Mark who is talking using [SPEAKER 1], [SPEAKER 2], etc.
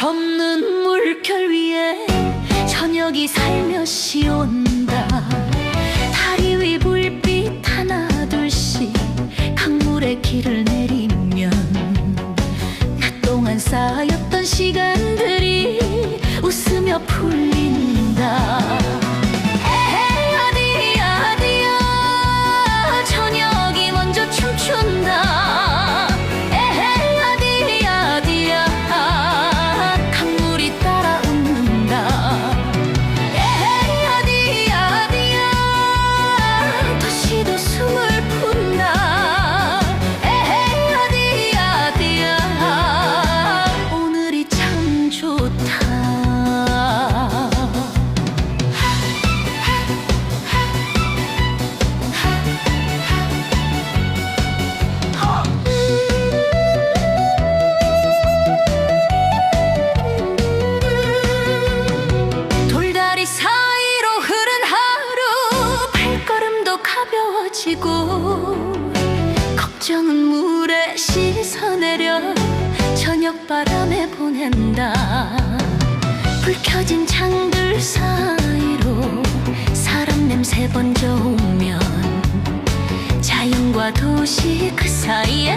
[SPEAKER 1] 젖는 물결 위에 저녁이 살며시 온다. 다리 위 불빛 하나 둘씩 강물에 길을 내리면 낮 동안 쌓였던 시간들이 웃으며 풀 가벼워지고 걱정은 물에 씻어내려 저녁 바람에 보낸다. 불 켜진 창들 사이로 사람 냄새 번져 오면 자연과 도시 그 살아난다